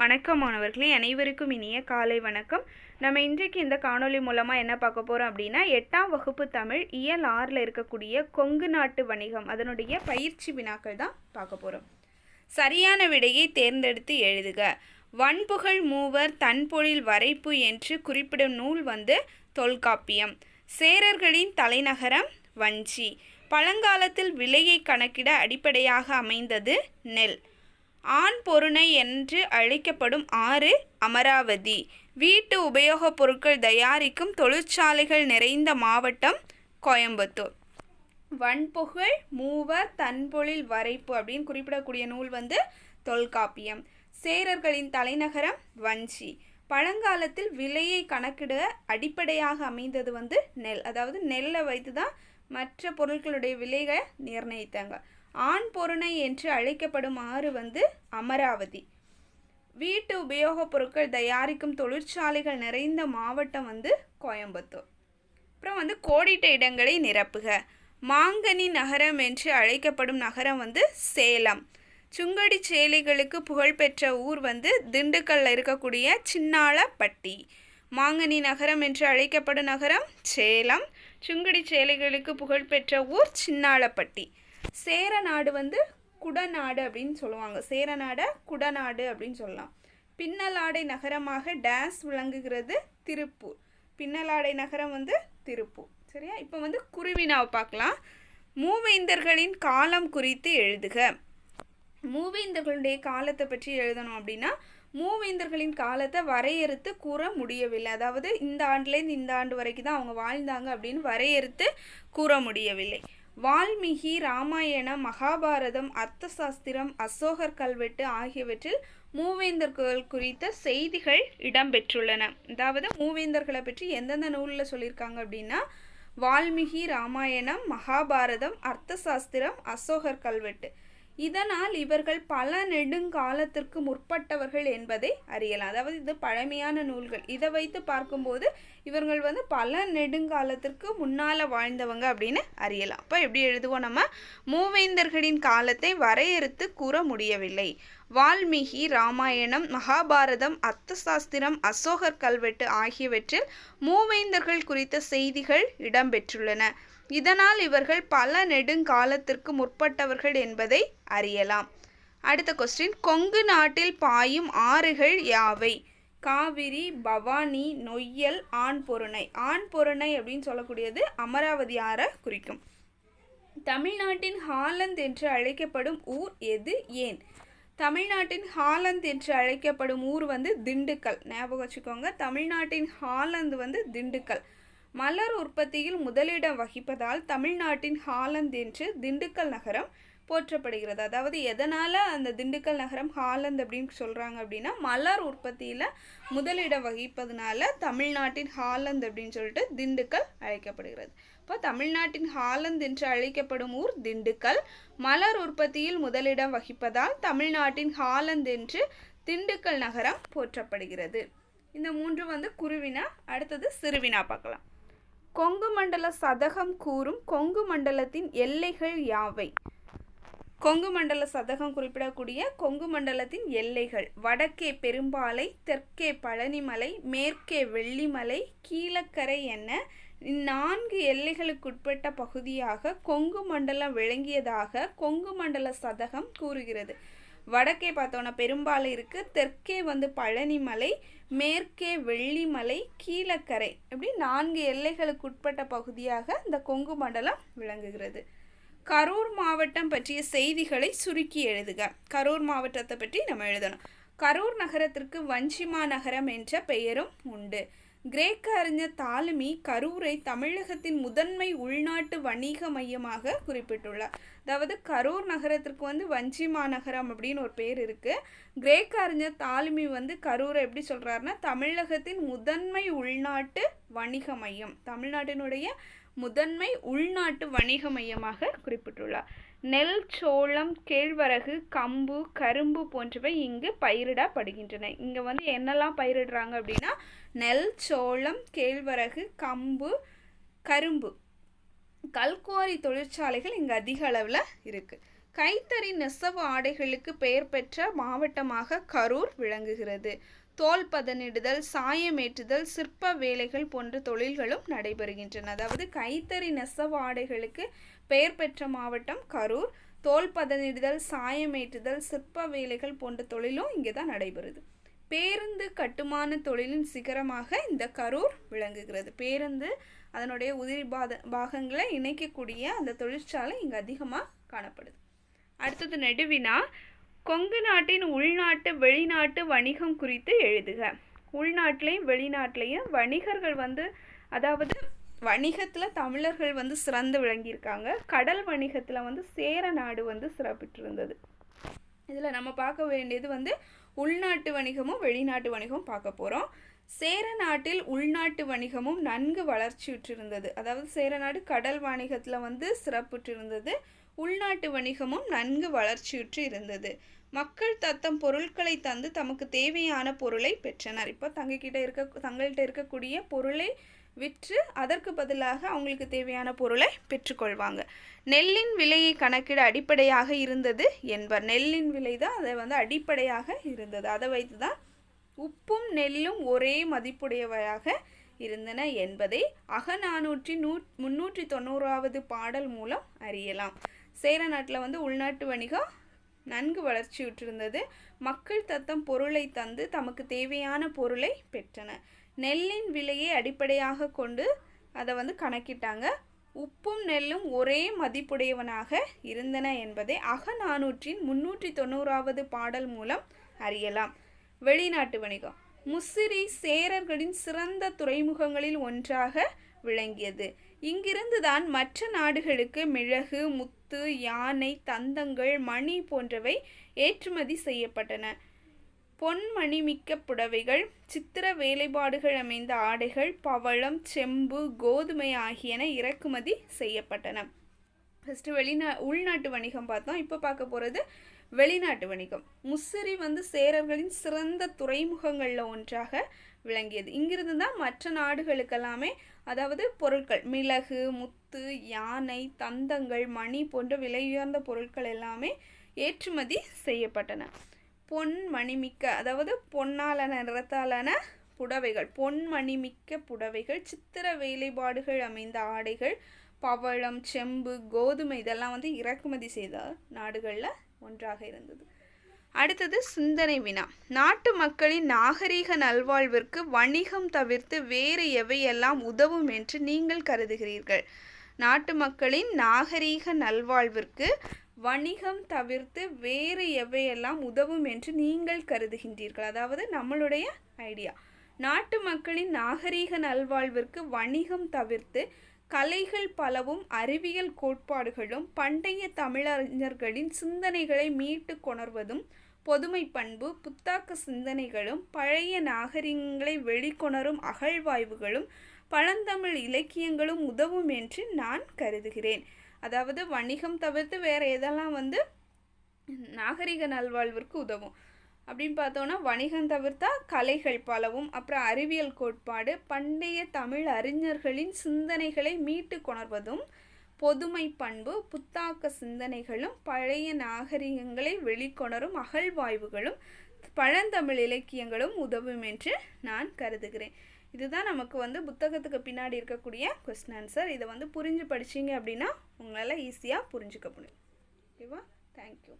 வணக்கம் மாணவர்களே அனைவருக்கும் இனிய காலை வணக்கம். நம்ம இன்றைக்கு இந்த காணொளி மூலமாக என்ன பார்க்க போகிறோம் அப்படின்னா எட்டாம் வகுப்பு தமிழ் இயல் ஆறில் இருக்கக்கூடிய கொங்கு நாட்டு வணிகம் அதனுடைய பயிற்சி வினாக்கள் தான் பார்க்க போகிறோம் சரியான விடையை தேர்ந்தெடுத்து எழுதுக. வன்புகழ் மூவர் தன்பொழில் வரைப்பு என்று குறிப்பிடும் நூல் வந்து தொல்காப்பியம். சேரர்களின் தலைநகரம் வஞ்சி. பழங்காலத்தில் விலையை கணக்கிட அடிப்படையாக அமைந்தது நெல். ஆண் பொருணை என்று அழைக்கப்படும் ஆறு அமராவதி. வீட்டு உபயோகப் பொருட்கள் தயாரிக்கும் தொழிற்சாலைகள் நிறைந்த மாவட்டம் கோயம்புத்தூர். வன்புகழ் மூவர் தன்பொழில் வரைப்பு அப்படின்னு குறிப்பிடக்கூடிய நூல் வந்து தொல்காப்பியம். சேரர்களின் தலைநகரம் வஞ்சி. பழங்காலத்தில் விலையை கணக்கிட அடிப்படையாக அமைந்தது வந்து நெல். அதாவது நெல்லை வைத்து தான் மற்ற பொருட்களுடைய விலைகளை நிர்ணயித்தாங்க. ஆண் பொருணை என்று அழைக்கப்படும் ஆறு வந்து அமராவதி. வீட்டு உபயோகப் பொருட்கள் தயாரிக்கும் தொழிற்சாலைகள் நிறைந்த மாவட்டம் வந்து கோயம்புத்தூர். அப்புறம் வந்து கோடிட்ட இடங்களை நிரப்புக. மாங்கனி நகரம் என்று அழைக்கப்படும் நகரம் வந்து சேலம். சுங்கடி சேலைகளுக்கு புகழ்பெற்ற ஊர் வந்து திண்டுக்கல்ல இருக்கக்கூடிய சின்னாளப்பட்டி. மாங்கனி நகரம் என்று அழைக்கப்படும் நகரம் சேலம். சுங்கடி சேலைகளுக்கு புகழ்பெற்ற ஊர் சின்னாளப்பட்டி. சேர நாடு வந்து குடநாடு அப்படின்னு சொல்லுவாங்க. சேரநாடை குடநாடு அப்படின்னு சொல்லலாம். பின்னலாடை நகரமாக டேஸ் விளங்குகிறது திருப்பூர். பின்னலாடை நகரம் வந்து திருப்பூர். சரியா? இப்போ வந்து குருவினாவை பார்க்கலாம். மூவேந்தர்களின் காலம் குறித்து எழுதுக. மூவேந்தர்களுடைய காலத்தை பற்றி எழுதணும் அப்படின்னா மூவேந்தர்களின் காலத்தை வரையறுத்து கூற முடியவில்லை. அதாவது இந்த ஆண்டுலேருந்து இந்த ஆண்டு வரைக்கும் தான் அவங்க வாழ்ந்தாங்க அப்படின்னு வரையறுத்து கூற முடியவில்லை. வால்மீகி ராமாயணம் மகாபாரதம் அர்த்த சாஸ்திரம் அசோகர் கல்வெட்டு ஆகியவற்றில் மூவேந்தர்கள் குறித்த செய்திகள் இடம்பெற்றுள்ளன. அதாவது மூவேந்தர்களை பற்றி எந்தெந்த நூலில் சொல்லியிருக்காங்க அப்படின்னா வால்மீகி ராமாயணம் மகாபாரதம் அர்த்த சாஸ்திரம் அசோகர் கல்வெட்டு. இதனால் இவர்கள் பல நெடுங்காலத்திற்கு முற்பட்டவர்கள் என்பதை அறியலாம். அதாவது இது பழமையான நூல்கள். இதை வைத்து பார்க்கும்போது இவர்கள் வந்து பல நெடுங்காலத்திற்கு முன்னால் வாழ்ந்தவங்க அப்படின்னு அறியலாம். அப்போ எப்படி எழுதுவோம் நம்ம? மூவேந்தர்களின் காலத்தை வரையறுத்து கூற முடியவில்லை. வால்மீகி ராமாயணம் மகாபாரதம் அர்த்தசாஸ்திரம் அசோகர் கல்வெட்டு ஆகியவற்றில் மூவேந்தர்கள் குறித்த செய்திகள் இடம்பெற்றுள்ளன. இதனால் இவர்கள் பல நெடுங்காலத்திற்கு முற்பட்டவர்கள் என்பதை அறியலாம். அடுத்த கொஸ்டின் கொங்கு நாட்டில் பாயும் ஆறுகள் யாவை? காவிரி பவானி நொய்யல் ஆண் பொருணை. ஆண் பொருணை அப்படின்னு சொல்லக்கூடியது அமராவதி ஆறை குறிக்கும். தமிழ்நாட்டின் ஹாலந்து என்று அழைக்கப்படும் ஊர் எது? ஏன்? தமிழ்நாட்டின் ஹாலந்து என்று அழைக்கப்படும் ஊர் வந்து திண்டுக்கல். ஞாபகம் வச்சுக்கோங்க. தமிழ்நாட்டின் ஹாலந்து வந்து திண்டுக்கல். மலர் உற்பத்தியில் முதலிடம் வகிப்பதால் தமிழ்நாட்டின் ஹாலந்து என்று திண்டுக்கல் நகரம் போற்றப்படுகிறது. அதாவது எதனால் அந்த திண்டுக்கல் நகரம் ஹாலந்து அப்படின்னு சொல்கிறாங்க அப்படின்னா மலர் உற்பத்தியில் முதலிடம் வகிப்பதனால தமிழ்நாட்டின் ஹாலந்து அப்படின்னு சொல்லிட்டு திண்டுக்கல் அழைக்கப்படுகிறது. இப்போ தமிழ்நாட்டின் ஹாலந்து என்று அழைக்கப்படும் ஊர் திண்டுக்கல். மலர் உற்பத்தியில் முதலிடம் வகிப்பதால் தமிழ்நாட்டின் ஹாலந்து என்று திண்டுக்கல் நகரம் போற்றப்படுகிறது. இந்த மூன்று வந்து குருவினா அடுத்தது சிறுவினா பார்க்கலாம். கொங்கு மண்டல சதகம் கூறும் கொங்கு மண்டலத்தின் எல்லைகள் யாவை? கொங்கு மண்டல சதகம் குறிப்பிடக்கூடிய கொங்கு மண்டலத்தின் எல்லைகள். வடக்கே பெரும்பாலை தெற்கே பழனிமலை மேற்கே வெள்ளிமலை கீழக்கரை என இந்நான்கு எல்லைகளுக்குட்பட்ட பகுதியாக கொங்கு மண்டலம் விளங்கியதாக கொங்கு மண்டல சதகம் கூறுகிறது. வடக்கே பார்த்தோன்னா பெரும்பாலை இருக்குது தெற்கே வந்து பழனிமலை மேற்கே வெள்ளிமலை கீழக்கரை இப்படி நான்கு எல்லைகளுக்கு உட்பட்ட பகுதியாக இந்த கொங்கு மண்டலம் விளங்குகிறது. கரூர் மாவட்டம் பற்றிய செய்திகளை சுருக்கி எழுதுக. கரூர் மாவட்டத்தை பற்றி நம்ம எழுதணும். கரூர் நகரத்திற்கு வஞ்சிமா நகரம் என்ற பெயரும் உண்டு. கிரேக்க அறிஞர் தாலுமி கரூரை தமிழகத்தின் முதன்மை உள்நாட்டு வணிக மையமாக குறிப்பிட்டுள்ளார். அதாவது கரூர் நகரத்திற்கு வந்து வஞ்சி மாநகரம் அப்படின்னு ஒரு பேர் இருக்குது கிரேக்க அறிஞர் தாலுமி வந்து கரூரை எப்படி சொல்கிறாருன்னா தமிழகத்தின் முதன்மை உள்நாட்டு வணிக மையம் தமிழ்நாட்டினுடைய முதன்மை உள்நாட்டு வணிக மையமாக குறிப்பிட்டுள்ளார். நெல் சோளம் கேழ்வரகு கம்பு கரும்பு போன்றவை இங்கு பயிரிடப்படுகின்றன. இங்கே வந்து என்னெல்லாம் பயிரிடுறாங்க அப்படின்னா நெல் சோளம் கேழ்வரகு கம்பு கரும்பு. கல்குவாரி தொழிற்சாலைகள் இங்கே அதிக அளவில் இருக்குது கைத்தறி நெசவு ஆடைகளுக்கு பெயர் பெற்ற மாவட்டமாக கரூர் விளங்குகிறது. தோல் பதனிடுதல் சாயமேற்றுதல் சிற்ப வேலைகள் போன்ற தொழில்களும் நடைபெறுகின்றன. அதாவது கைத்தறி நெசவாடைகளுக்கு பெயர் பெற்ற மாவட்டம் கரூர். தோல் பதனிடுதல் சாயமேற்றுதல் சிற்ப வேலைகள் போன்ற தொழிலும் இங்கே தான் நடைபெறுது. பேருந்து கட்டுமான தொழிலின் சிகரமாக இந்த கரூர் விளங்குகிறது. பேருந்து அதனுடைய உதிரி பாத பாகங்களை இணைக்கக்கூடிய அந்த தொழிற்சாலை இங்கே அதிகமாக காணப்படுது. அடுத்தது நெடுவினா. கொங்கு நாட்டின் உள்நாட்டு வெளிநாட்டு வணிகம் குறித்து எழுதுக. உள்நாட்டிலையும் வெளிநாட்டிலையும் வணிகர்கள் வந்து அதாவது வணிகத்தில் தமிழர்கள் வந்து சிறந்து விளங்கியிருக்காங்க. கடல் வணிகத்தில் வந்து சேர நாடு வந்து சிறப்பிட்டிருந்தது. இதில் நம்ம பார்க்க வேண்டியது வந்து உள்நாட்டு வணிகமும் வெளிநாட்டு வணிகமும் பார்க்க போகிறோம் சேர நாட்டில் உள்நாட்டு வணிகமும் நன்கு வளர்ச்சியுற்றிருந்தது. அதாவது சேர நாடு கடல் வணிகத்தில் வந்து சிறப்புற்றிருந்தது உள்நாட்டு வணிகமும் நன்கு வளர்ச்சியுற்று இருந்தது. மக்கள் தத்தம் பொருட்களை தந்து தமக்கு தேவையான பொருளை பெற்றனர். இப்போ தங்கக்கிட்ட இருக்க தங்கள்கிட்ட இருக்கக்கூடிய பொருளை விற்று அதற்கு பதிலாக அவங்களுக்கு தேவையான பொருளை பெற்றுக்கொள்வாங்க. நெல்லின் விலையை கணக்கிட அடிப்படையாக இருந்தது என்பர். நெல்லின் விலை தான் அதை வந்து அடிப்படையாக இருந்தது. அதை வைத்து தான் உப்பும் நெல்லும் ஒரே மதிப்புடையவையாக இருந்தன என்பதை அகநானூற்றி நூ முன்னூற்றி தொண்ணூறாவது பாடல் மூலம் அறியலாம். சேர நாட்டில் வந்து உள்நாட்டு வணிகம் நன்கு வளர்ச்சியுற்றிருந்தது. மக்கள் தத்தம் பொருளை தந்து தமக்கு தேவையான பொருளை பெற்றன. நெல்லின் விலையை அடிப்படையாக கொண்டு அதை வந்து கணக்கிட்டாங்க. உப்பும் நெல்லும் ஒரே மதிப்புடையவனாக இருந்தன என்பதை அகநானூற்றின் முன்னூற்றி தொண்ணூறாவது பாடல் மூலம் அறியலாம். வெளிநாட்டு வணிகம். முசிறி சேரர்களின் சிறந்த துறைமுகங்களில் ஒன்றாக விளங்கியது. இங்கிருந்து தான் மற்ற நாடுகளுக்கு மிளகு முத்து யானை தந்தங்கள் மணி போன்றவை ஏற்றுமதி செய்யப்பட்டன. பொன்மணிமிக்க புடவைகள் சித்திர வேலைப்பாடுகள் அமைந்த ஆடைகள் பவளம் செம்பு கோதுமை ஆகியன இறக்குமதி செய்யப்பட்டன. ஃபஸ்ட்டு வெளிநா உள்நாட்டு வணிகம் பார்த்தோம். இப்போ பார்க்க போகிறது வெளிநாட்டு வணிகம். முசிறி வந்து சேரர்களின் சிறந்த துறைமுகங்களில் ஒன்றாக விளங்கியது. இங்கிருந்து தான் மற்ற நாடுகளுக்கெல்லாமே அதாவது பொருட்கள் மிளகு முத்து யானை தந்தங்கள் மணி போன்ற விலையுயர்ந்த பொருட்கள் எல்லாமே ஏற்றுமதி செய்யப்பட்டன. பொன் மணிமிக்க அதாவது பொன்னாலான நிறத்தாலான புடவைகள் பொன் மணிமிக்க புடவைகள் சித்திர வேலைப்பாடுகள் அமைந்த ஆடைகள் பவளம் செம்பு கோதுமை இதெல்லாம் வந்து இறக்குமதி செய்த நாடுகளில் ஒன்றாக இருந்தது. அடுத்தது சிந்தனை வினா. நாட்டு மக்களின் நாகரீக நல்வாழ்விற்கு வணிகம் தவிர்த்து வேறு எவையெல்லாம் உதவும் என்று நீங்கள் கருதுகிறீர்கள்? நாட்டு மக்களின் நாகரீக நல்வாழ்விற்கு வணிகம் தவிர்த்து வேறு எவையெல்லாம் உதவும் என்று நீங்கள் கருதுகின்றீர்கள்? அதாவது நம்மளுடைய ஐடியா. நாட்டு மக்களின் நாகரீக நல்வாழ்விற்கு வணிகம் தவிர்த்து கலைகள் பலவும் அறிவியல் கோட்பாடுகளும் பண்டைய தமிழறிஞர்களின் சிந்தனைகளை மீட்டு கொணர்வதும் பொதுமை பண்பு புத்தாக்க சிந்தனைகளும் பழைய நாகரிகங்களை வெளிக்கொணரும் அகழ்வாய்வுகளும் பழந்தமிழ் இலக்கியங்களும் உதவும் என்று நான் கருதுகிறேன். அதாவது வணிகம் தவிர்த்து வேறு எதெல்லாம் வந்து நாகரிக நல்வாழ்விற்கு உதவும். அப்படின்னு பார்த்தோன்னா வணிகம் தவிர்த்தா கலைகள் பலவும் அப்புறம் அறிவியல் கோட்பாடு பண்டைய தமிழ் அறிஞர்களின் சிந்தனைகளை மீட்டு கொணர்வதும் பொதுமை பண்பு புத்தாக்க சிந்தனைகளும் பழைய நாகரிகங்களை வெளிக்கொணரும் அகழ்வாய்வுகளும் பழந்தமிழ் இலக்கியங்களும் உதவும் என்று நான் கருதுகிறேன். இதுதான் நமக்கு வந்து புத்தகத்துக்கு பின்னாடி இருக்கக்கூடிய கொஸ்டின் ஆன்சர் இதை வந்து புரிஞ்சு படிச்சீங்க அப்படின்னா உங்களால் ஈஸியாக புரிஞ்சுக்க முடியும். ஓகேவா? தேங்க்யூ